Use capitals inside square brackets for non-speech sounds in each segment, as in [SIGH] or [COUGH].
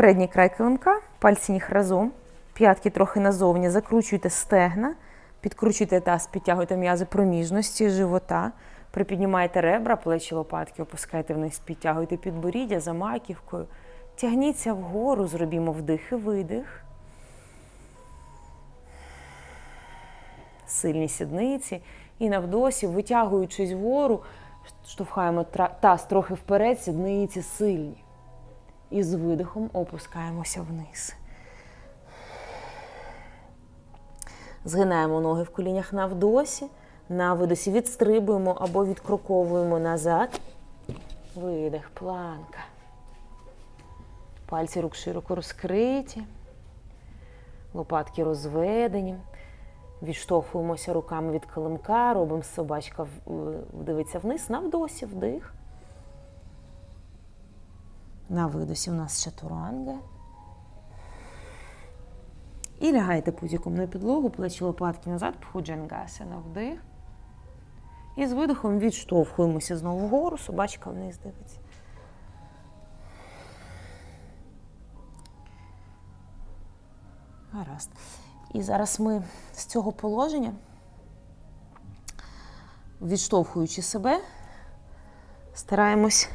Передній край килимка, пальці ніг разом, п'ятки трохи назовні, закручуйте стегна, підкручуйте таз, підтягуйте м'язи проміжності, живота, припіднімайте ребра, плечі лопатки, опускайте вниз, підтягуйте підборіддя за маківкою. Тягніться вгору, зробімо вдих і видих. Сильні сідниці. І навдосі, витягуючись вгору, штовхаємо таз трохи вперед, сідниці сильні. І з видихом опускаємося вниз. Згинаємо ноги в колінях навдосі. На видосі відстрибуємо або відкроковуємо назад. Видих, планка. Пальці рук широко розкриті. Лопатки розведені. Відштовхуємося руками від килимка, робимо собачка дивиться вниз, навдосі, вдих. На видосі у нас чатуранга. І лягаєте пузіком на підлогу, плечі лопатки назад, пхуджангаса на вдих. І з видихом відштовхуємося знову вгору, собачка вниз дивиться. Гаразд. І зараз ми з цього положення, відштовхуючи себе, стараємось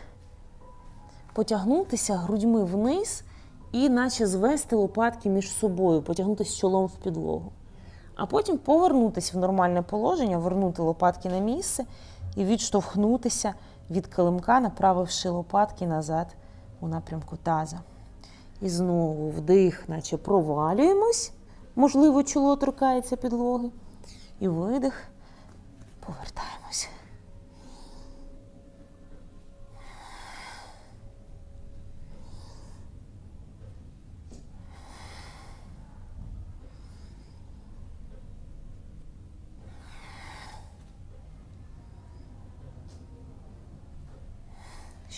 потягнутися грудьми вниз і наче звести лопатки між собою, потягнутися чолом в підлогу. А потім повернутися в нормальне положення, вернути лопатки на місце і відштовхнутися від килимка, направивши лопатки назад у напрямку таза. І знову вдих, наче провалюємось. Можливо, чоло торкається підлоги. І видих, повертаємось.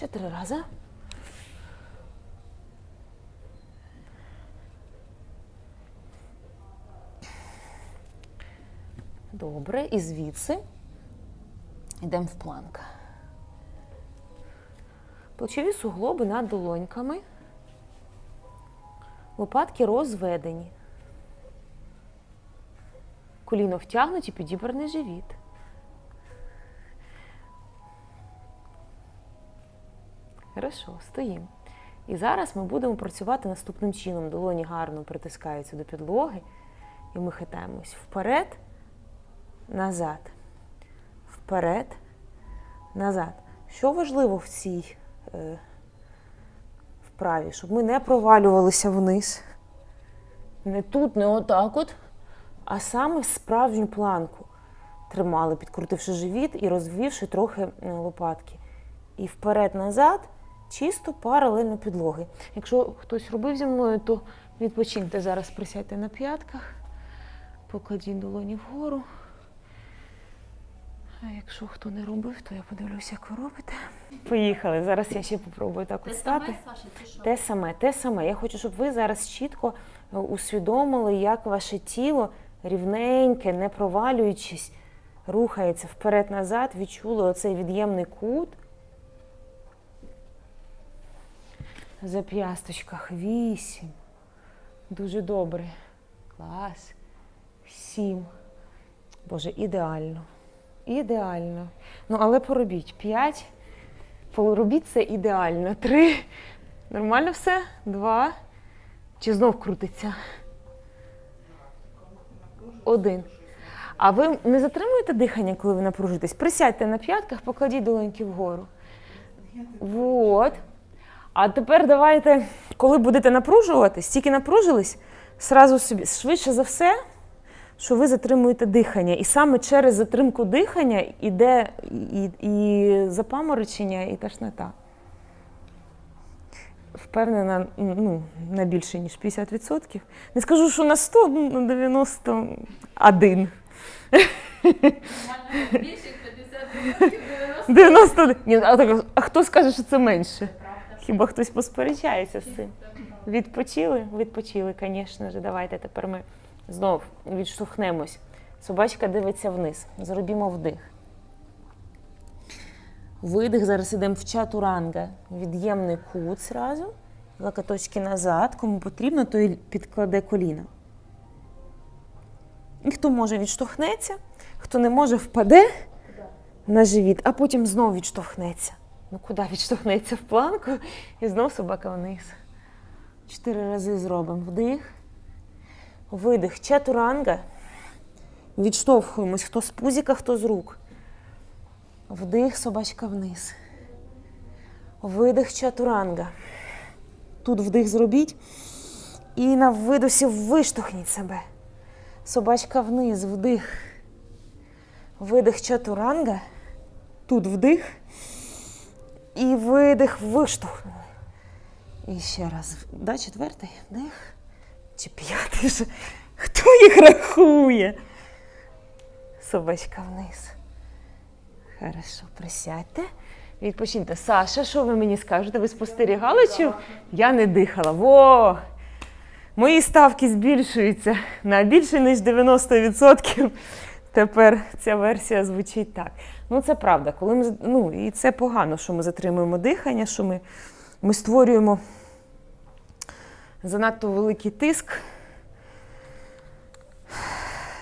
Ще три рази. Добре, і звідси йдемо в планк. Плечові суглоби над долоньками. Лопатки розведені. Коліно втягнуті, підібраний живіт. Хорошо, стоїмо. І зараз ми будемо працювати наступним чином. Долоні гарно притискаються до підлоги, і ми хитаємось вперед, назад, вперед, назад. Що важливо в цій е, вправі, щоб ми не провалювалися вниз. Не тут, не отак от, а саме справжню планку. Тримали, підкрутивши живіт і розвівши трохи е, лопатки. І вперед-назад, чисто паралельно підлоги. Якщо хтось робив зі мною, то відпочиньте зараз, присядьте на п'ятках, покладіть долоні вгору. А якщо хто не робив, то я подивлюся, як ви робите. Поїхали. Зараз я ще попробую так от стати. Те саме, те саме. Я хочу, щоб ви зараз чітко е, усвідомили, як ваше тіло рівненьке, не провалюючись, рухається вперед-назад, відчули оцей від'ємний кут. Зап'ясточках вісім. Дуже добре. Клас. Сім. Боже, ідеально. Ідеально. Ну, але поробіть. П'ять. Поробіть це ідеально. Три. Нормально все? Два. Чи знов крутиться? Один. А ви не затримуєте дихання, коли ви напружитесь? Присядьте на п'ятках, покладіть долоньки вгору. Вот. А тепер давайте, коли будете напружуватись, тільки напружились, сразу собі швидше за все, що ви затримуєте дихання. І саме через затримку дихання іде і, і запаморочення, і тошнота. Впевнена, ну, на більше, ніж 50%. Не скажу, що на 100, ну, на 91. Більше 50 90 91. Ні, а, так, а хто скаже, що це менше? Хіба хтось посперечається з цим? Відпочили? Відпочили, звісно ж. Давайте тепер ми знов відштовхнемось. Собачка дивиться вниз. Зробімо вдих. Видих. Зараз ідемо в чатуранга. Від'ємний кут зразу. Локоточки назад. Кому потрібно, той підкладе коліна. І хто може, відштовхнеться, хто не може, впаде на живіт, а потім знову відштовхнеться. Ну куди відштовхнеться в планку і знову собака вниз. Чотири рази зробимо вдих. Видих. Чатуранга. Відштовхуємось хто з пузіка, хто з рук. Вдих, собачка вниз. Видих чатуранга. Тут вдих зробіть. І на видосі виштовхніть себе. Собачка вниз, вдих. Видих чатуранга. Тут вдих. І видих виштовхнули. І ще раз. Да, четвертий вдих. Чи п'ятий же? Хто їх рахує? Собачка вниз. Хорошо, присядьте. Відпочиньте. Саша, що ви мені скажете? Ви спостерігали, чи я не дихала? Во! Мої ставки збільшуються на більше, ніж 90%. Тепер ця версія звучить так. Ну, це правда. Коли ми, ну, і це погано, що ми затримуємо дихання, що ми, ми створюємо занадто великий тиск,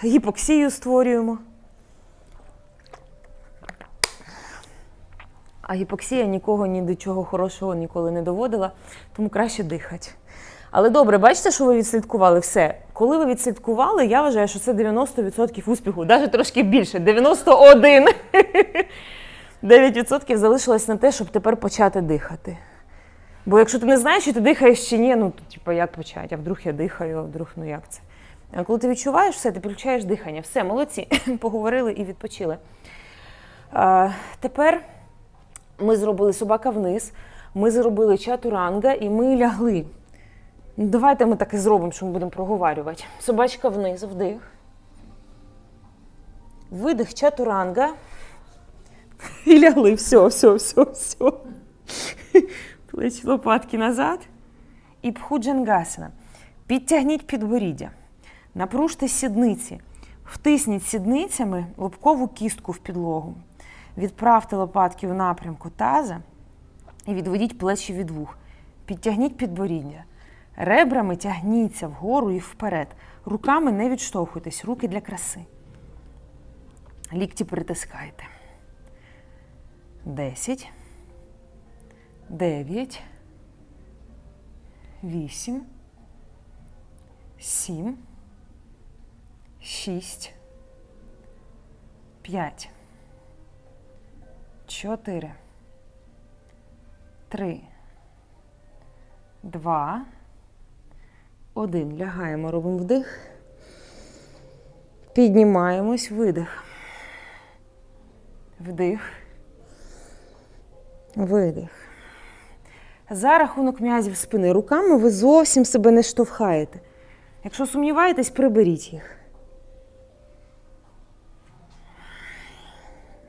гіпоксію створюємо. А гіпоксія нікого ні до чого хорошого ніколи не доводила, тому краще дихати. Але добре, бачите, що ви відслідкували все. Коли ви відслідкували, я вважаю, що це 90% успіху, навіть трошки більше 91. 9% залишилось на те, щоб тепер почати дихати. Бо якщо ти не знаєш, чи ти дихаєш чи ні, ну типу, як почати? А вдруг я дихаю, а вдруг ну як це? А коли ти відчуваєш все, ти підключаєш дихання. Все, молодці, [CLEARS THROAT] поговорили і відпочили. А, тепер ми зробили собака вниз, ми зробили чатуранга і ми лягли. Давайте ми так і зробимо, що ми будемо проговарювати. Собачка вниз, вдих. Видих чатуранга. І лягли. Все, все, все, все. Плечі лопатки назад. І пхуджангасана. Підтягніть підборіддя. Напружте сідниці. Втисніть сідницями лобкову кістку в підлогу. Відправте лопатки в напрямку таза і відведіть плечі від вух. Підтягніть підборіддя. Ребрами тягніться вгору і вперед. Руками не відштовхуйтесь, руки для краси. Лікті притискайте. Десять. Дев'ять. Вісім. Сім. Шість. П'ять. Чотири. Три. Два. Один. Лягаємо, робимо вдих. Піднімаємось, видих. Вдих. Видих. За рахунок м'язів спини руками ви зовсім себе не штовхаєте. Якщо сумніваєтесь, приберіть їх.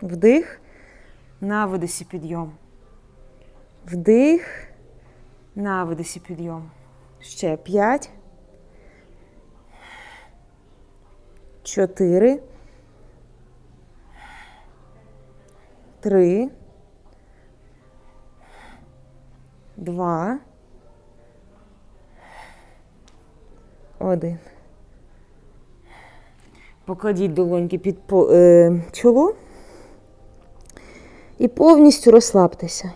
Вдих. На видосі підйом. Вдих. На видосі підйом. Ще п'ять. Чотири. Три. Два. Один. Покладіть долоньки під е, чоло і повністю розслабтеся.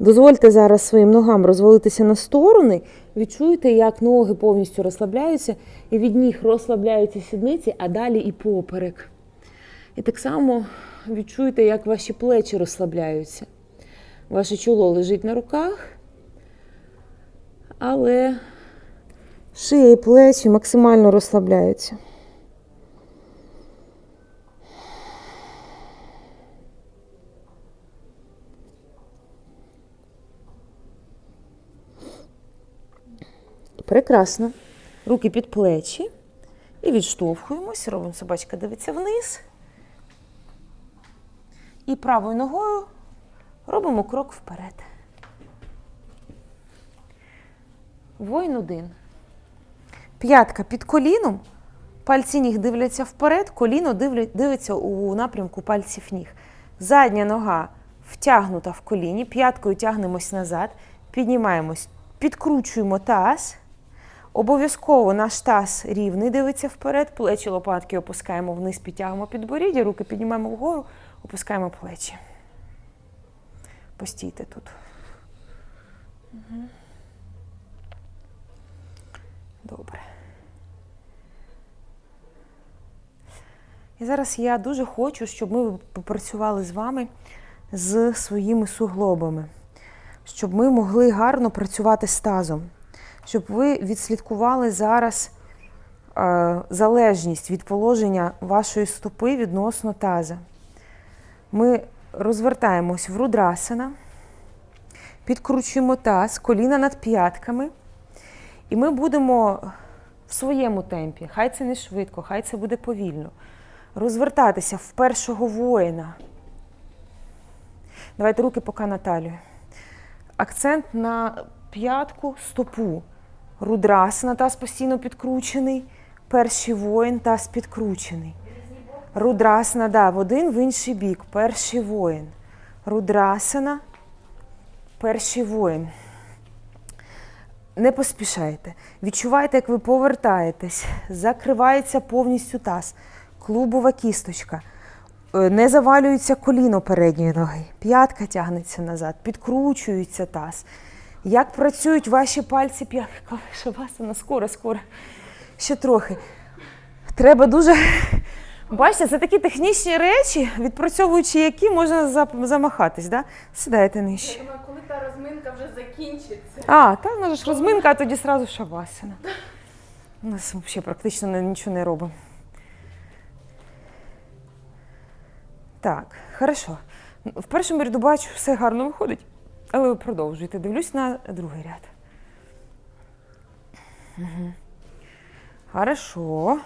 Дозвольте зараз своїм ногам розвалитися на сторони. Відчуйте, як ноги повністю розслабляються, і від ніг розслабляються сідниці, а далі і поперек. І так само відчуйте, як ваші плечі розслабляються. Ваше чоло лежить на руках, але шия і плечі максимально розслабляються. Прекрасно. Руки під плечі. І відштовхуємось. Робимо собачка дивиться вниз. І правою ногою робимо крок вперед. Воїн один. П'ятка під коліном. Пальці ніг дивляться вперед, коліно дивиться у напрямку пальців ніг. Задня нога втягнута в коліні, п'яткою тягнемось назад, Піднімаємось, підкручуємо таз. Обов'язково наш таз рівний дивиться вперед, плечі лопатки опускаємо вниз, підтягуємо підборіддя, руки піднімаємо вгору, опускаємо плечі. Постійте тут. Добре. І зараз я дуже хочу, щоб ми попрацювали з вами з своїми суглобами, щоб ми могли гарно працювати з тазом, щоб ви відслідкували зараз е, залежність від положення вашої стопи відносно таза. Ми розвертаємось в рудрасана, підкручуємо таз, коліна над п'ятками, і ми будемо в своєму темпі. Хай це не швидко, хай це буде повільно. Розвертатися в першого воїна. Давайте руки поки на талію. Акцент на п'ятку, стопу. Рудрасана, таз постійно підкручений. Перший воїн, таз підкручений. Рудрасана, да, в один, в інший бік. Перший воїн. Рудрасана, перший воїн. Не поспішайте. Відчувайте, як ви повертаєтесь. Закривається повністю таз. Клубова кісточка. Е, Не завалюється коліно передньої ноги. П'ятка тягнеться назад, підкручується таз. Як працюють ваші пальці п'ятки? Шавасана, скоро, скоро. Ще трохи. Треба дуже. Бачите, це такі технічні речі, відпрацьовуючи які можна замахатись. Да? Сідайте нижче. Я думаю, коли та розминка вже закінчиться. А, та нас ж розминка, а тоді сразу шавасана. У нас взагалі практично нічого не робимо. Так, хорошо. В першому ряду бачу, все гарно виходить, але ви продовжуйте. Дивлюсь на другий ряд. Угу. Хорошо.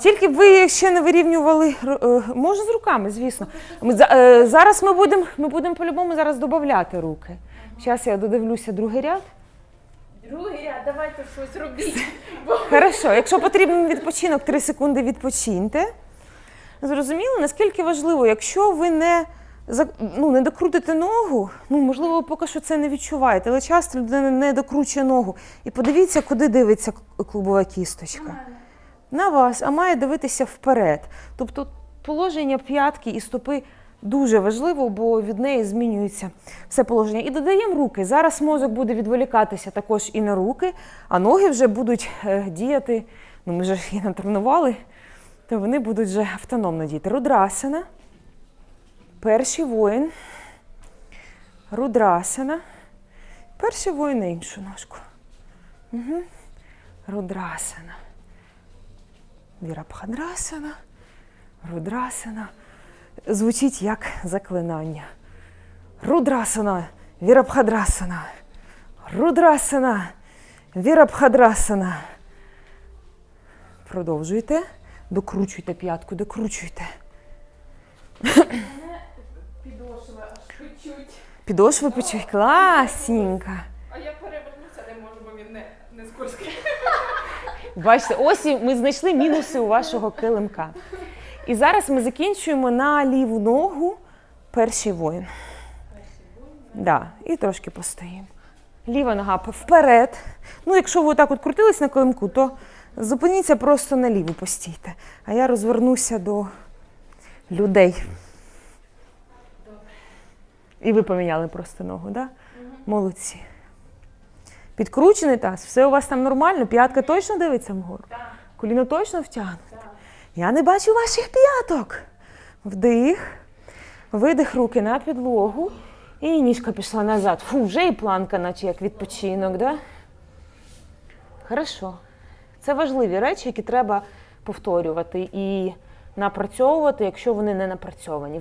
Тільки б ви ще не вирівнювали, е, з руками, звісно. Ми, е, зараз ми будемо ми будем по-любому зараз додати руки. Зараз я додивлюся другий ряд. Другий ряд, давайте щось робіть. Хорошо, якщо потрібен відпочинок, 3 секунди відпочиньте. Зрозуміло, наскільки важливо, якщо ви не, ну, не докрутите ногу, ну, можливо, ви поки що це не відчуваєте, але часто людина не докручує ногу. І подивіться, куди дивиться клубова кісточка. На вас, а має дивитися вперед. Тобто положення п'ятки і стопи дуже важливо, бо від неї змінюється все положення. І додаємо руки. Зараз мозок буде відволікатися також і на руки, а ноги вже будуть е, діяти. Ну, ми вже їх натренували, то вони будуть вже автономно діяти. Рудрасана. Перший воїн. Рудрасана. Перший воїн на іншу ножку. Угу. Рудрасана. Вірабхадрасана, Рудрасана. Звучить як заклинання. Рудрасана, Вірабхадрасана. Рудрасана, Вірабхадрасана. Продовжуйте. Докручуйте п'ятку, докручуйте. Підошви почуй. Класненько. А я перевернутися не можу, бо він не, не скользкий. Бачите, ось і ми знайшли мінуси у вашого килимка. І зараз ми закінчуємо на ліву ногу перший воїн. Да, і трошки постоїмо. Ліва нога вперед. Ну, якщо ви отак от крутились на килимку, то зупиніться просто на ліву постійте. А я розвернуся до людей. І ви поміняли просто ногу, да? Молодці. Підкручений таз, все у вас там нормально, п'ятка точно дивиться вгору. Коліно точно втягнуте. Я не бачу ваших п'яток. Вдих, видих руки на підлогу. І ніжка пішла назад. Фу, вже і планка, наче як відпочинок, да? Хорошо. Це важливі речі, які треба повторювати і напрацьовувати, якщо вони не напрацьовані.